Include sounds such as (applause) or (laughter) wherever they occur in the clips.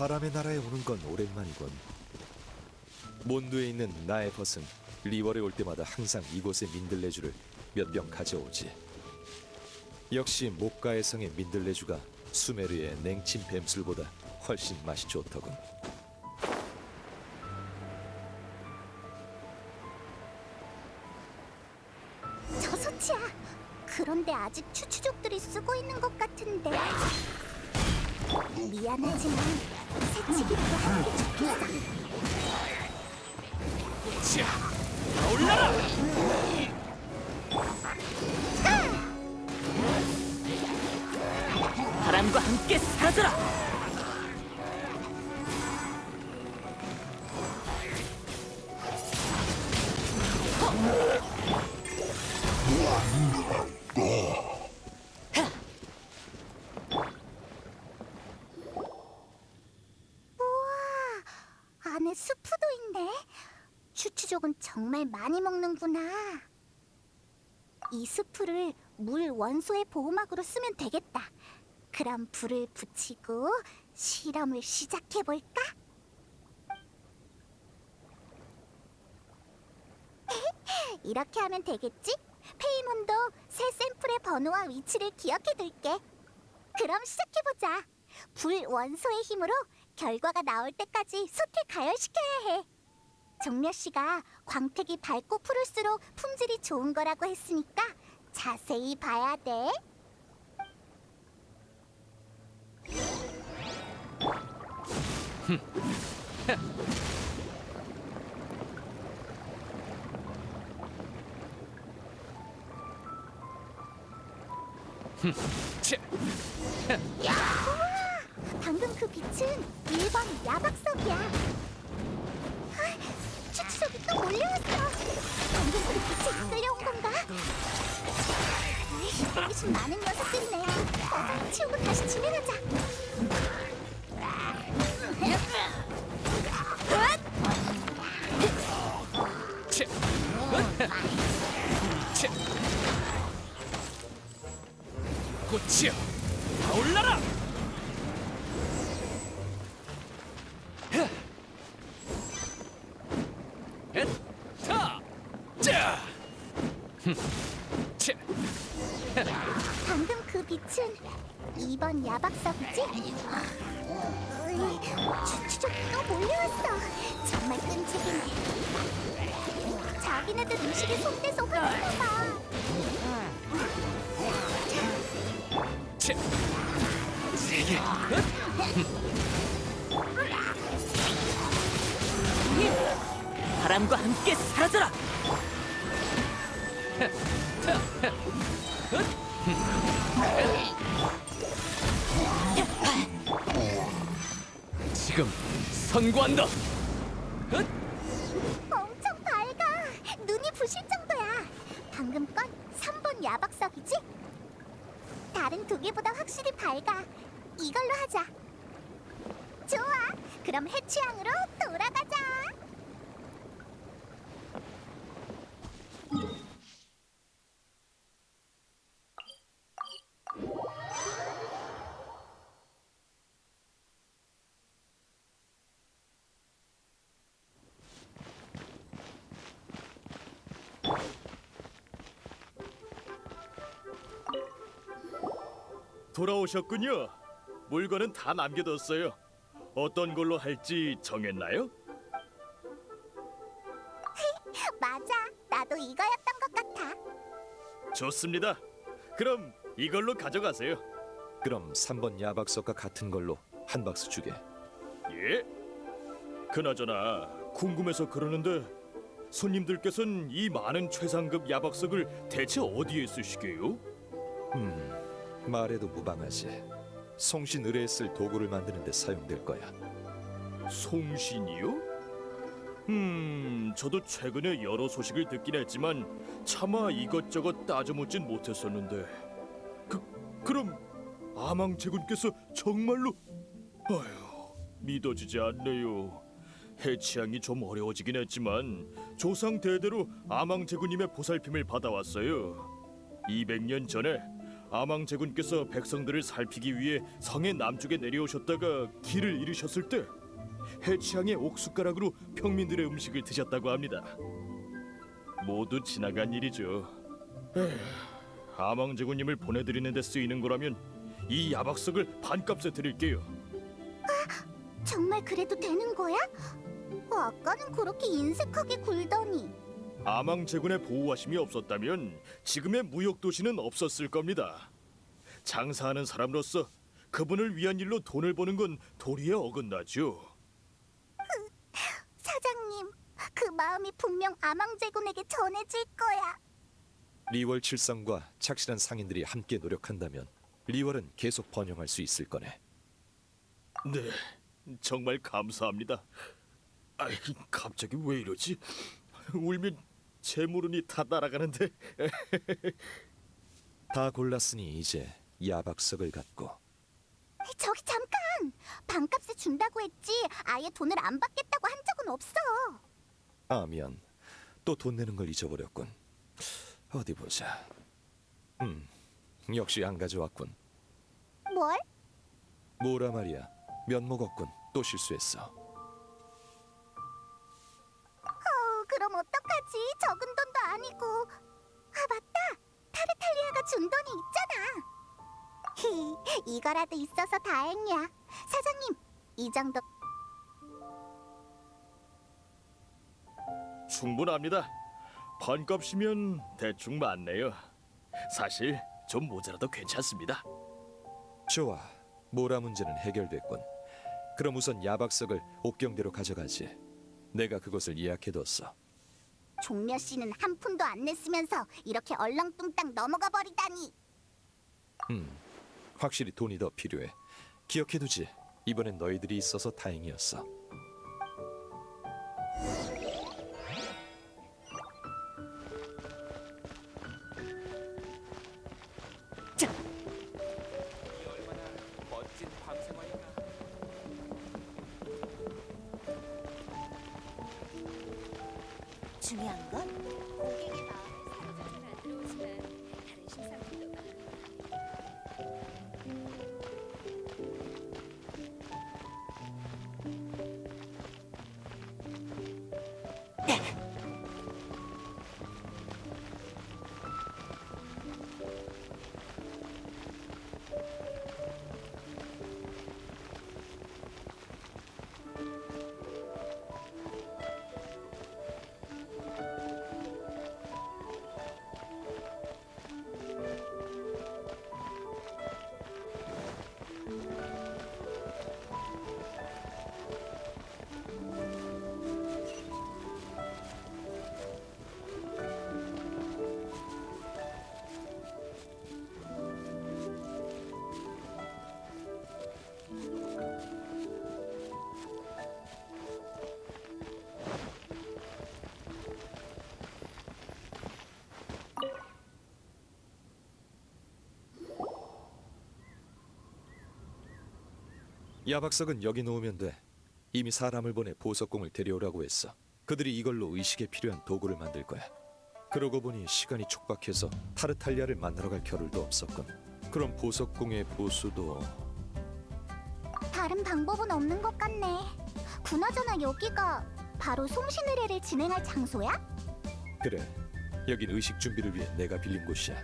바람의 나라에 오는 건 오랜만이군. 몬드에 있는 나의 벗은 리월에 올 때마다 항상 이곳의 민들레주를 몇 병 가져오지. 역시 목가의 성의 민들레주가 수메르의 냉친 뱀술보다 훨씬 맛이 좋더군. 저소치야. 그런데 아직 추추족들이 쓰고 있는 것 같은데. 미안하지만 새치기라도 하는 게 좋겠어. 자, 올라라! 바람과 함께 사라져라! 스프를 물 원소의 보호막으로 쓰면 되겠다. 그럼 불을 붙이고 실험을 시작해 볼까? (laughs) 이렇게 하면 되겠지? 페이몬도 새 샘플의 번호와 위치를 기억해 둘게. 그럼 시작해 보자. 불 원소의 힘으로 결과가 나올 때까지 솥을 가열시켜야 해. 종려 씨가 광택이 밝고 푸를수록 품질이 좋은 거라고 했으니까 자세히 봐야 돼. 자, 방금 그 빛은 1번 야박석이야. 아, 추추족이 또 몰려왔어. 호기심 많은 녀석들이네. 어서 치우고 다시 진행하자. 자, 바람과 함께 사라져라! 지금 선고한다! 돌아오셨군요. 물건은 다 남겨뒀어요. 어떤 걸로 할지 정했나요? (laughs) 맞아. 나도 이거였던 것 같아. 좋습니다. 그럼 이걸로 가져가세요. 그럼 3번 야박석과 같은 걸로 한 박스 주게. 예. 그나저나 궁금해서 그러는데 손님들께서는 이 많은 최상급 야박석을 대체 어디에 쓰시게요? 음, 말해도 무방하지. 송신 의뢰에 쓸 도구를 만드는 데 사용될 거야. 송신이요? 음, 저도 최근에 여러 소식을 듣긴 했지만 차마 이것저것 따져 묻진 못했었는데 그 그럼 아망제군께서 정말로 아휴 믿어지지 않네요. 해치양이 좀 어려워지긴 했지만 조상 대대로 아망제군님의 보살핌을 받아왔어요. 200년 전에 아망 제군께서 백성들을 살피기 위해 성의 남쪽에 내려오셨다가 길을 잃으셨을 때 해치항의 옥숟가락으로 평민들의 음식을 드셨다고 합니다. 모두 지나간 일이죠. 아망 제군님을 보내드리는 데 쓰이는 거라면 이 야박석을 반값에 드릴게요. 정말 그래도 되는 거야? 어, 아까는 그렇게 인색하게 굴더니 아망 제군의 보호하심이 없었다면 지금의 무역 도시는 없었을 겁니다. 장사하는 사람으로서 그분을 위한 일로 돈을 버는 건 도리에 어긋나죠. (laughs) 사장님 그 마음이 분명 아망제군에게 전해질 거야. 리월 칠성과 착실한 상인들이 함께 노력한다면 리월은 계속 번영할 수 있을 거네. 네, 정말 감사합니다. 아이, 갑자기 왜 이러지? 울면 제 무릎이 다 날아가는데. (laughs) 다 골랐으니 이제 야박석을 갖고. 저기 잠깐! 반값에 준다고 했지 아예 돈을 안 받겠다고 한 적은 없어. 아 미안 또 돈 내는 걸 잊어버렸군. 어디 보자. 음 역시 안 가져왔군. 뭘? 뭐라 말이야. 면목 없군. 또 실수했어 그럼 어떡하지? 적은 돈도 아니고. 아 맞다. 타르탈리아가 준 돈이 있잖아. (laughs) 히, 이거라도 있어서 다행이야. 사장님, 이 정도 충분합니다. 반값이면 대충 맞네요. 사실 좀 모자라도 괜찮습니다. 좋아 모라 문제는 해결됐군 그럼 우선 야박석을 옥경대로 가져가지 내가 그곳을 예약해뒀어. 종려 씨는 한 푼도 안 냈으면서 이렇게 얼렁뚱땅 넘어가 버리다니. 음 확실히 돈이 더 필요해. 기억해두지. 이번엔 너희들이 있어서 다행이었어 중요한 건 고객의 마음 야박석은 여기 놓으면 돼. 이미 사람을 보내 보석공을 데려오라고 했어. 그들이 이걸로 의식에 필요한 도구를 만들 거야. 그러고 보니 시간이 촉박해서 타르탈리아를 만나러 갈 겨를도 없었군. 그럼 보석공의 보수도 다른 방법은 없는 것 같네. 그나저나 여기가 바로 송신의례를 진행할 장소야? 그래. 여긴 의식 준비를 위해 내가 빌린 곳이야.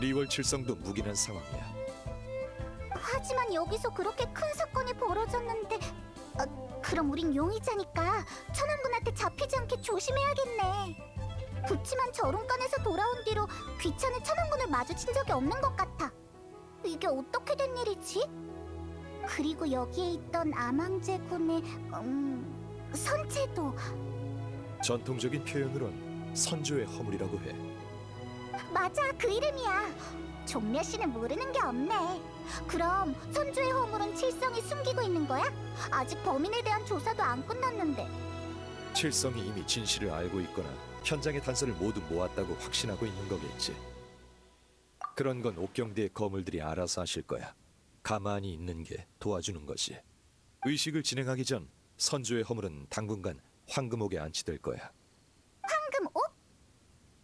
리월 칠성도 묵인한 상황이야. 하지만 여기서 그렇게 큰 사건이 벌어졌는데 어, 그럼 우린 용의자니까 천왕군한테 잡히지 않게 조심해야겠네. 그치만 저룬간에서 돌아온 뒤로 귀찮은 천왕군을 마주친 적이 없는 것 같아. 이게 어떻게 된 일이지? 그리고 여기에 있던 아망제군의 음, 선체도 전통적인 표현으론 선조의 허물이라고 해. 맞아 그 이름이야. 종려 씨는 모르는 게 없네. 그럼 선조의 허물은 칠성이 숨기고 있는 거야? 아직 범인에 대한 조사도 안 끝났는데. 칠성이 이미 진실을 알고 있거나 현장의 단서를 모두 모았다고 확신하고 있는 거겠지. 그런 건 옥경대의 거물들이 알아서 하실 거야. 가만히 있는 게 도와주는 거지. 의식을 진행하기 전 선조의 허물은 당분간 황금옥에 안치될 거야. 황금옥?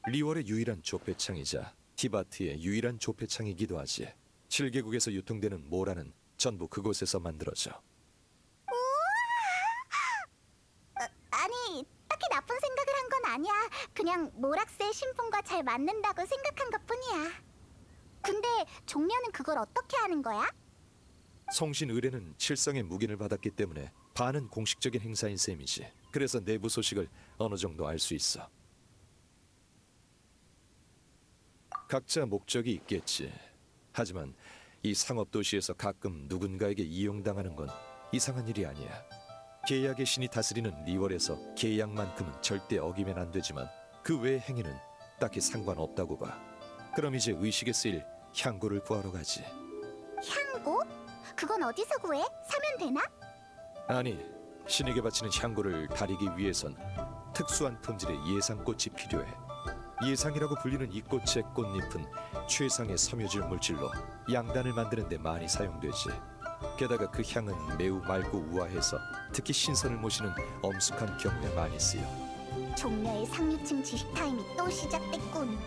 리월의 유일한 조폐창이자 티바트의 유일한 조폐창이기도 하지. 7개국에서 유통되는 모라는 전부 그곳에서 만들어져. 아니, 딱히 나쁜 생각을 한 건 아니야. 그냥 모락스의 신분과 잘 맞는다고 생각한 것 뿐이야. 근데 종려는 그걸 어떻게 하는 거야? 성신 의뢰는 칠성의 묵인을 받았기 때문에 반은 공식적인 행사인 셈이지. 그래서 내부 소식을 어느 정도 알 수 있어. 각자 목적이 있겠지. 하지만 이 상업 도시에서 가끔 누군가에게 이용당하는 건 이상한 일이 아니야. 계약의 신이 다스리는 리월에서 계약만큼은 절대 어기면 안 되지만 그 외의 행위는 딱히 상관없다고 봐. 그럼 이제 의식에 쓰일 향고를 구하러 가지. 향고? 그건 어디서 구해? 사면 되나? 아니, 신에게 바치는 향고를 다리기 위해선 특수한 품질의 예상꽃이 필요해. 예상이라고 불리는 이 꽃의 꽃잎은 최상의 섬유질 물질로 양단을 만드는 데 많이 사용되지. 게다가 그 향은 매우 맑고 우아해서 특히 신선을 모시는 엄숙한 경우에 많이 쓰여. 종려의 상류층 지식 타임이 또 시작됐군.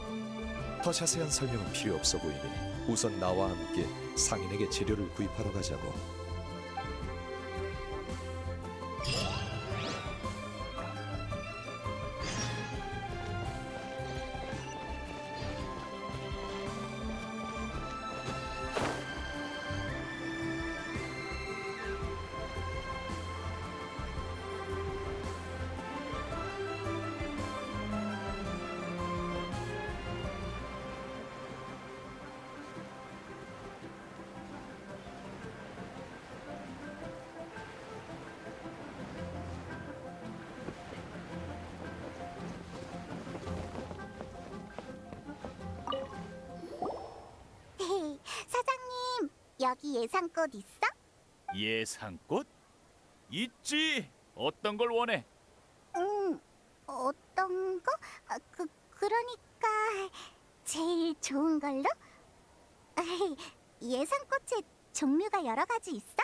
더 자세한 설명은 필요 없어 보이니 우선 나와 함께 상인에게 재료를 구입하러 가자고. 여기 예상꽃 있어? 예상꽃? 있지. 어떤 걸 원해? 음, 어떤 거? 아, 그 그러니까 제일 좋은 걸로? (laughs) 아이, 예상꽃에 종류가 여러 가지 있어?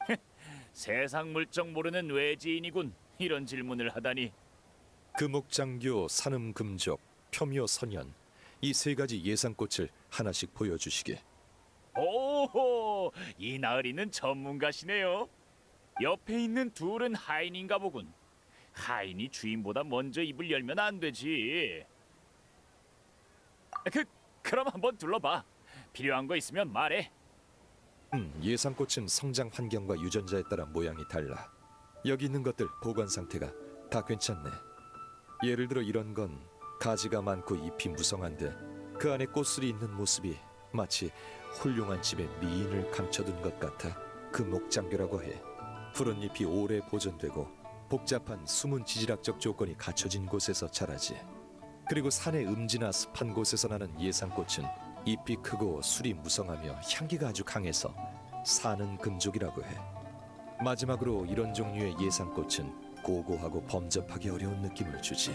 (laughs) 세상 물정 모르는 외지인이군. 이런 질문을 하다니. 금옥장교, 산음금족, 표묘 선연 이 세 가지 예상꽃을 하나씩 보여주시게. 오호, 이 나으리는 전문가시네요. 옆에 있는 둘은 하인인가 보군. 하인이 주인보다 먼저 입을 열면 안 되지. 그 그럼 한번 둘러봐. 필요한 거 있으면 말해. 음, 예상꽃은 성장 환경과 유전자에 따라 모양이 달라. 여기 있는 것들 보관 상태가 다 괜찮네. 예를 들어 이런 건 가지가 많고 잎이 무성한데 그 안에 꽃술이 있는 모습이 마치 훌륭한 집의 미인을 감춰둔 것 같아 금옥장교라고 해. 푸른 잎이 오래 보존되고 복잡한 숨은 지질학적 조건이 갖춰진 곳에서 자라지. 그리고 산의 음지나 습한 곳에서 나는 예상꽃은 잎이 크고 술이 무성하며 향기가 아주 강해서 사는 금족이라고 해. 마지막으로 이런 종류의 예상꽃은 고고하고 범접하기 어려운 느낌을 주지.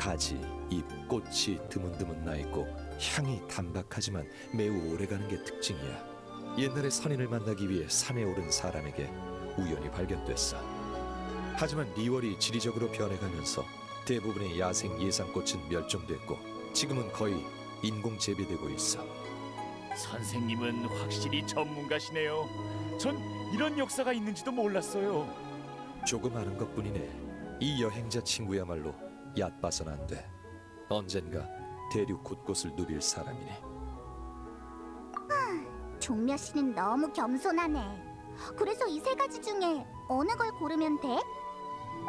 가지, 잎, 꽃이 드문드문 나 있고 향이 단박하지만 매우 오래가는 게 특징이야. 옛날에 선인을 만나기 위해 산에 오른 사람에게 우연히 발견됐어. 하지만 리월이 지리적으로 변해가면서 대부분의 야생 예상꽃은 멸종됐고 지금은 거의 인공 재배되고 있어. 선생님은 확실히 전문가시네요. 전 이런 역사가 있는지도 몰랐어요. 조금 아는 것뿐이네. 이 여행자 친구야말로 얕봐선 안 돼. 언젠가 대륙 곳곳을 누빌 사람이니. 종려 씨는 너무 겸손하네. 그래서 이 세 가지 중에 어느 걸 고르면 돼?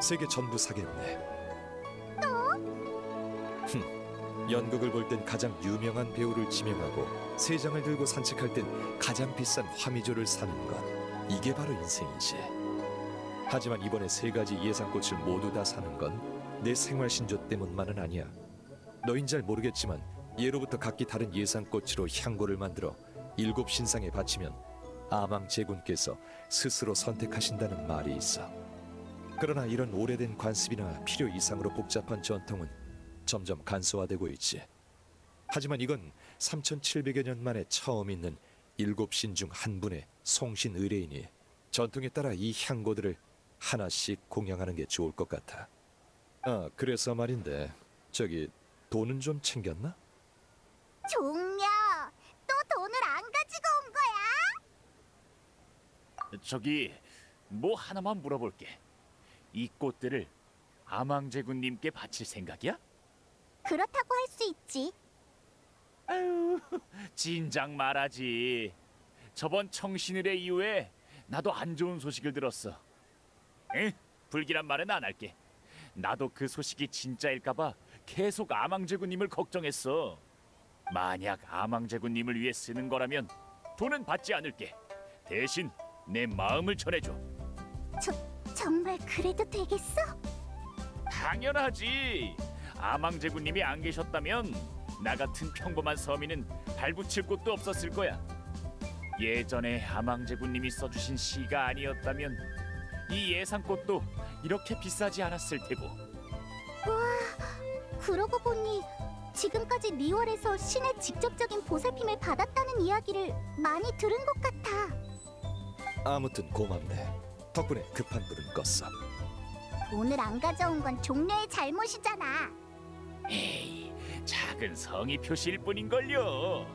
세계 전부 사겠네. 흠, 연극을 볼 땐 가장 유명한 배우를 지명하고 세 장을 들고 산책할 땐 가장 비싼 화미조를 사는 것. 이게 바로 인생이지. 하지만 이번에 세 가지 예상꽃을 모두 다 사는 건 내 생활 신조 때문만은 아니야. 너흰 잘 모르겠지만 예로부터 각기 다른 예상꽃으로 향고를 만들어 일곱 신상에 바치면 아망 제군께서 스스로 선택하신다는 말이 있어. 그러나 이런 오래된 관습이나 필요 이상으로 복잡한 전통은 점점 간소화되고 있지. 하지만 이건 3,700여 년 만에 처음 있는 일곱 신 중 한 분의 송신 의뢰인이 전통에 따라 이 향고들을 하나씩 공양하는 게 좋을 것 같아. 아, 그래서 말인데 저기 돈은 좀 챙겼나? 종려, 또 돈을 안 가지고 온 거야? 저기 뭐 하나만 물어볼게. 이 꽃들을 아망제군님께 바칠 생각이야? 그렇다고 할 수 있지. 아유, 진작 말하지. 저번 청신일의 이후에 나도 안 좋은 소식을 들었어. 에? 불길한 말은 안 할게. 나도 그 소식이 진짜일까봐 계속 아망제군님을 걱정했어. 만약 아망제군님을 위해 쓰는 거라면 돈은 받지 않을게. 대신 내 마음을 전해줘. 정말 그래도 되겠어? 당연하지. 아망제군님이 안 계셨다면 나 같은 평범한 서민은 발붙일 곳도 없었을 거야. 예전에 아망제군님이 써주신 시가 아니었다면 이 예상꽃도 이렇게 비싸지 않았을 테고. 그러고 보니 지금까지 리월에서 신의 직접적인 보살핌을 받았다는 이야기를 많이 들은 것 같아. 아무튼 고맙네. 덕분에 급한 불은 껐어. 돈을 안 가져온 건 종려의 잘못이잖아. 에이, 작은 성의 표시일 뿐인걸요.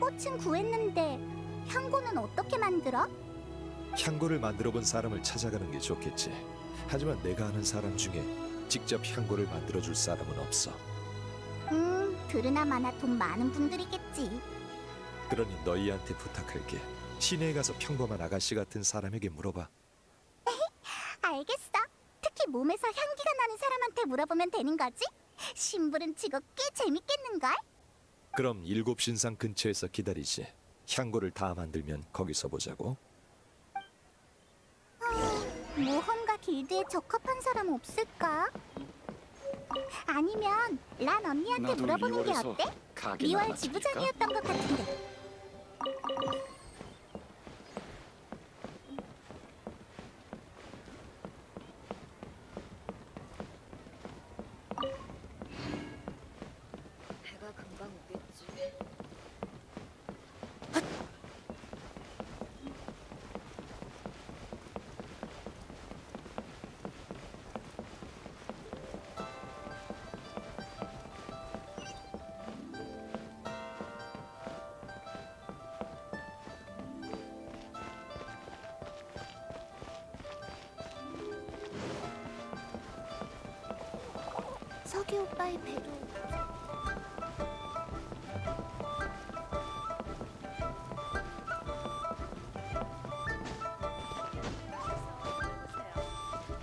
꽃은 구했는데 향고는 어떻게 만들어? 향고를 만들어 본 사람을 찾아가는 게 좋겠지. 하지만 내가 아는 사람 중에 직접 향고를 만들어 줄 사람은 없어. 음, 들으나 마나 돈 많은 분들이겠지. 그러니 너희한테 부탁할게. 시내에 가서 평범한 아가씨 같은 사람에게 물어봐. (laughs) 알겠어. 특히 몸에서 향기가 나는 사람한테 물어보면 되는 거지? 심부름 치고 꽤 재밌겠는걸? 그럼 일곱 신상 근처에서 기다리지. 향고를 다 만들면 거기서 보자고. 모험가 길드에 적합한 사람 없을까? 아니면 란 언니한테 나도 물어보는 게 리월에서 어때? 가게나 리월 지부장이었던 것 같은데. 석이 오빠의 배도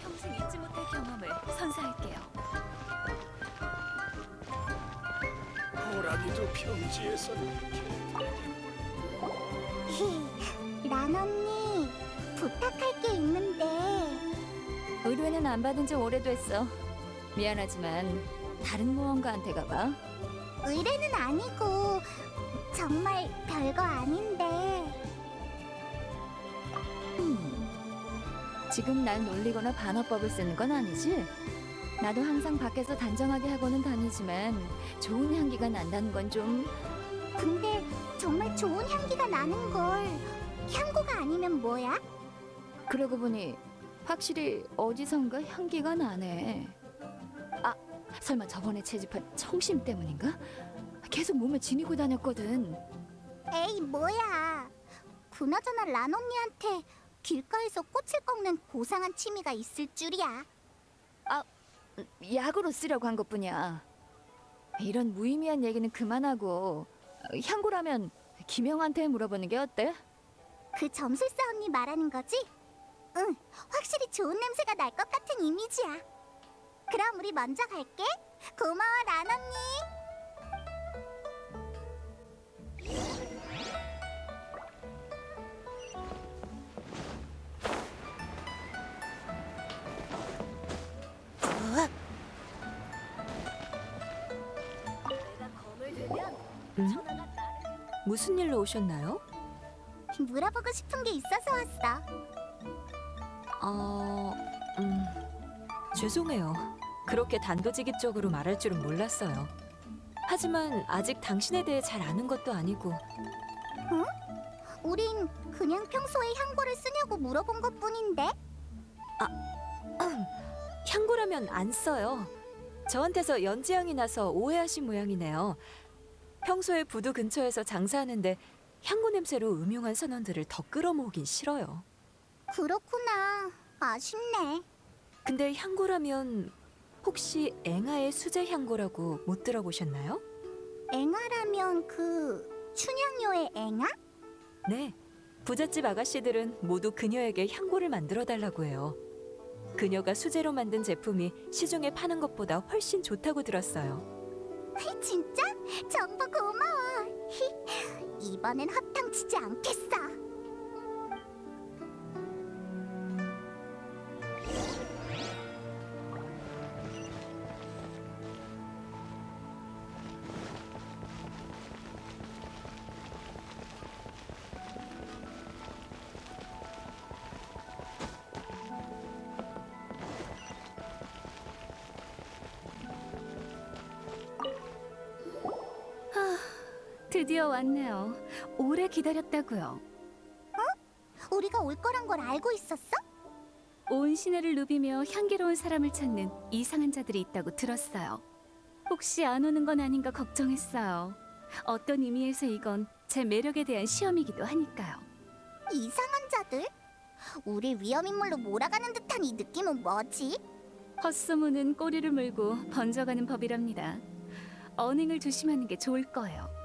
평생 잊지 못할 경험을 선사할게요. 호랑이도 평지에서 히, 란 언니 부탁할 게 있는데 의뢰는 안 받은 지 오래됐어. 미안하지만 다른 모험가한테 가봐. 의뢰는 아니고 정말 별거 아닌데 음, 지금 날 놀리거나 반어법을 쓰는 건 아니지? 나도 항상 밖에서 단정하게 하고는 다니지만 좋은 향기가 난다는 건 좀 근데 정말 좋은 향기가 나는 걸 향고가 아니면 뭐야? 그러고 보니 확실히 어디선가 향기가 나네. 아, 설마 저번에 채집한 청심 때문인가? 계속 몸에 지니고 다녔거든. 에이 뭐야 그나저나 란 언니한테 길가에서 꽃을 꺾는 고상한 취미가 있을 줄이야 약으로 쓰려고 한 것뿐이야. 이런 무의미한 얘기는 그만하고 향고라면 김영한테 물어보는 게 어때? 그 점술사 언니 말하는 거지? 응 확실히 좋은 냄새가 날 것 같은 이미지야 그럼 우리 먼저 갈게. 고마워 란 언니. 나를 무슨 일로 오셨나요? 물어보고 싶은 게 있어서 왔어. 어, 음, 죄송해요. 그렇게 단도직입적으로 말할 줄은 몰랐어요. 하지만 아직 당신에 대해 잘 아는 것도 아니고 우린 그냥 평소에 향고를 쓰냐고 물어본 것 뿐인데 향고라면 안 써요. 저한테서 연지향이 나서 오해하신 모양이네요. 평소에 부두 근처에서 장사하는데 향고 냄새로 음흉한 선원들을 더 끌어모으긴 싫어요. 그렇구나. 아쉽네. 근데 향고라면 혹시 앵아의 수제 향고라고 못 들어보셨나요? 앵아라면 그 춘향요의 앵아? 네. 부잣집 아가씨들은 모두 그녀에게 향고를 만들어 달라고 해요. 그녀가 수제로 만든 제품이 시중에 파는 것보다 훨씬 좋다고 들었어요. 진짜? 정보 고마워. 히, (laughs) 이번엔 허탕 치지 않겠어. 드디어 왔네요. 오래 기다렸다고요. 우리가 올 거란 걸 알고 있었어? 온 시내를 누비며 향기로운 사람을 찾는 이상한 자들이 있다고 들었어요. 혹시 안 오는 건 아닌가 걱정했어요. 어떤 의미에서 이건 제 매력에 대한 시험이기도 하니까요. 이상한 자들? 우리 위험인물로 몰아가는 듯한 이 느낌은 뭐지? 헛소문은 꼬리를 물고 번져가는 법이랍니다. 언행을 조심하는 게 좋을 거예요.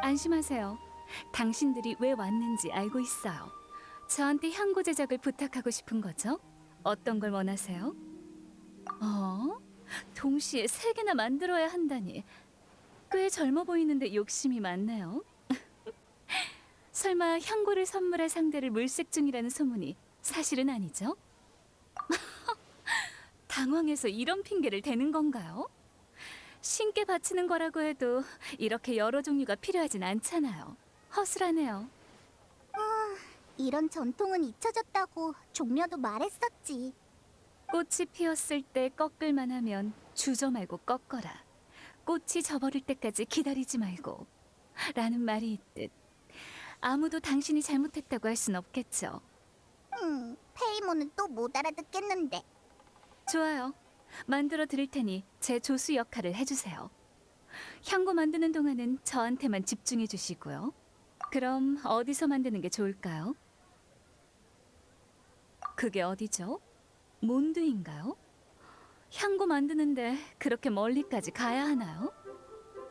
안심하세요. 당신들이 왜 왔는지 알고 있어요. 저한테 향고 제작을 부탁하고 싶은 거죠? 어떤 걸 원하세요? 어? 동시에 세 개나 만들어야 한다니. 꽤 젊어 보이는데 욕심이 많네요. (laughs) 설마 향고를 선물할 상대를 물색 중이라는 소문이 사실은 아니죠? (laughs) 당황해서 이런 핑계를 대는 건가요? 신께 바치는 거라고 해도 이렇게 여러 종류가 필요하진 않잖아요. 허술하네요. 이런 전통은 잊혀졌다고 종려도 말했었지. 꽃이 피었을 때 꺾을만 하면 주저 말고 꺾어라. 꽃이 져버릴 때까지 기다리지 말고. 라는 말이 있듯. 아무도 당신이 잘못했다고 할 순 없겠죠. 음, 페이모는 또 못 알아듣겠는데. 좋아요. 만들어 드릴 테니 제 조수 역할을 해주세요. 향고 만드는 동안은 저한테만 집중해 주시고요. 그럼 어디서 만드는 게 좋을까요? 그게 어디죠? 몬드인가요? 향고 만드는데 그렇게 멀리까지 가야 하나요?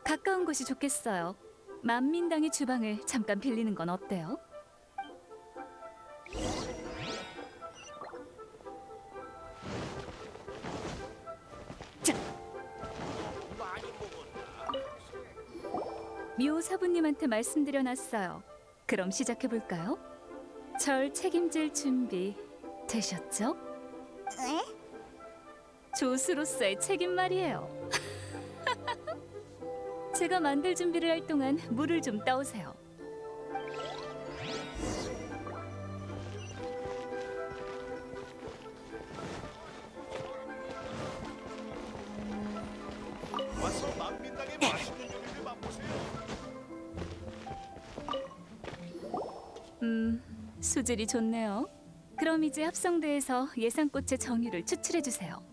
가까운 곳이 좋겠어요. 만민당의 주방을 잠깐 빌리는 건 어때요? 묘 사부님한테 말씀드려놨어요. 그럼 시작해 볼까요? 절 책임질 준비 되셨죠? 에? 조수로서의 책임 말이에요. (laughs) 제가 만들 준비를 할 동안 물을 좀 떠오세요. 수질이 좋네요. 그럼 이제 합성대에서 예상꽃의 정유를 추출해 주세요.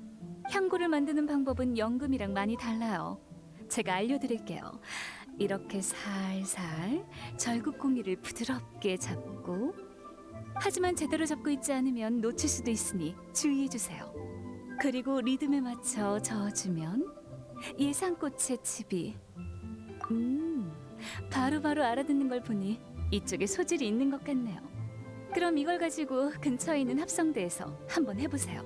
향고를 만드는 방법은 연금이랑 많이 달라요. 제가 알려드릴게요. 이렇게 살살 절국공이를 부드럽게 잡고 하지만 제대로 잡고 있지 않으면 놓칠 수도 있으니 주의해 주세요. 그리고 리듬에 맞춰 저어주면 예상꽃의 칩이 음 바로바로 알아듣는 걸 보니 이쪽에 소질이 있는 것 같네요. 그럼 이걸 가지고 근처에 있는 합성대에서 한번 해보세요.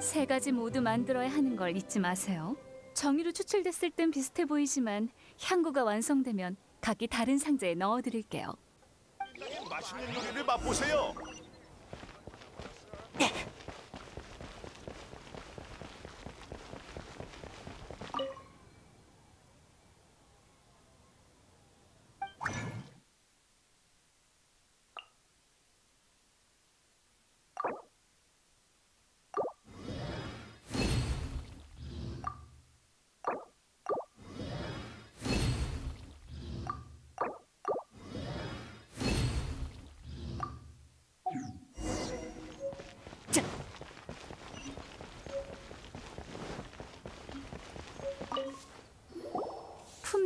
세 가지 모두 만들어야 하는 걸 잊지 마세요. 정유로 추출됐을 땐 비슷해 보이지만 향구가 완성되면 각기 다른 상자에 넣어드릴게요. 맛있는 요리를 맛보세요.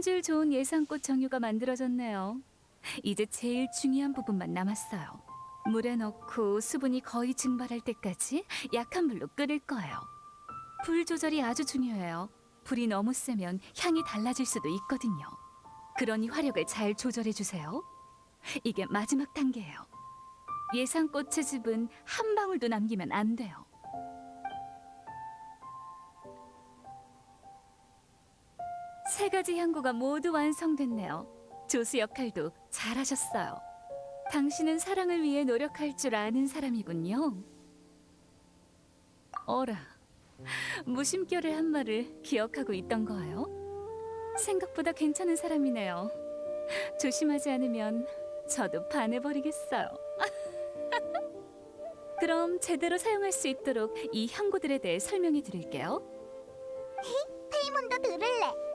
품질 좋은 예상꽃 정유가 만들어졌네요. 이제 제일 중요한 부분만 남았어요. 물에 넣고 수분이 거의 증발할 때까지 약한 불로 끓일 거예요. 불 조절이 아주 중요해요. 불이 너무 세면 향이 달라질 수도 있거든요. 그러니 화력을 잘 조절해 주세요. 이게 마지막 단계예요. 예상꽃의 즙은 한 방울도 남기면 안 돼요. 세 가지 향고가 모두 완성됐네요. 조수 역할도 잘하셨어요. 당신은 사랑을 위해 노력할 줄 아는 사람이군요. 어라, 무심결의 한 말을 기억하고 있던 거예요? 생각보다 괜찮은 사람이네요. 조심하지 않으면 저도 반해버리겠어요. (laughs) 그럼 제대로 사용할 수 있도록 이 향고들에 대해 설명해 드릴게요. 페이몬도 들을래.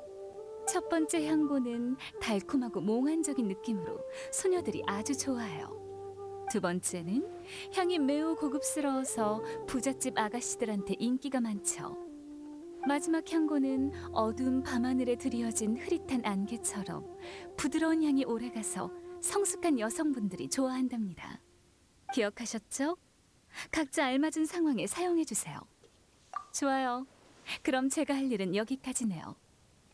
첫 번째 향고는 달콤하고 몽환적인 느낌으로 소녀들이 아주 좋아해요. 두 번째는 향이 매우 고급스러워서 부잣집 아가씨들한테 인기가 많죠. 마지막 향고는 어두운 밤하늘에 드리워진 흐릿한 안개처럼 부드러운 향이 오래가서 성숙한 여성분들이 좋아한답니다. 기억하셨죠? 각자 알맞은 상황에 사용해 주세요. 좋아요. 그럼 제가 할 일은 여기까지네요.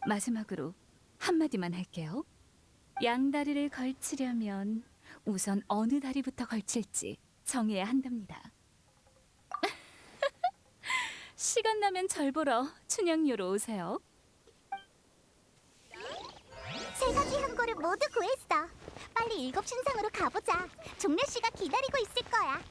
마지막으로 한마디만 할게요. 양다리를 걸치려면 우선 어느 다리부터 걸칠지 정해야 한답니다. (laughs) 시간 나면 절 보러 춘향요로 오세요. 세 가지 향고를 모두 구했어. 빨리 일곱 신상으로 가보자. 종려 씨가 기다리고 있을 거야.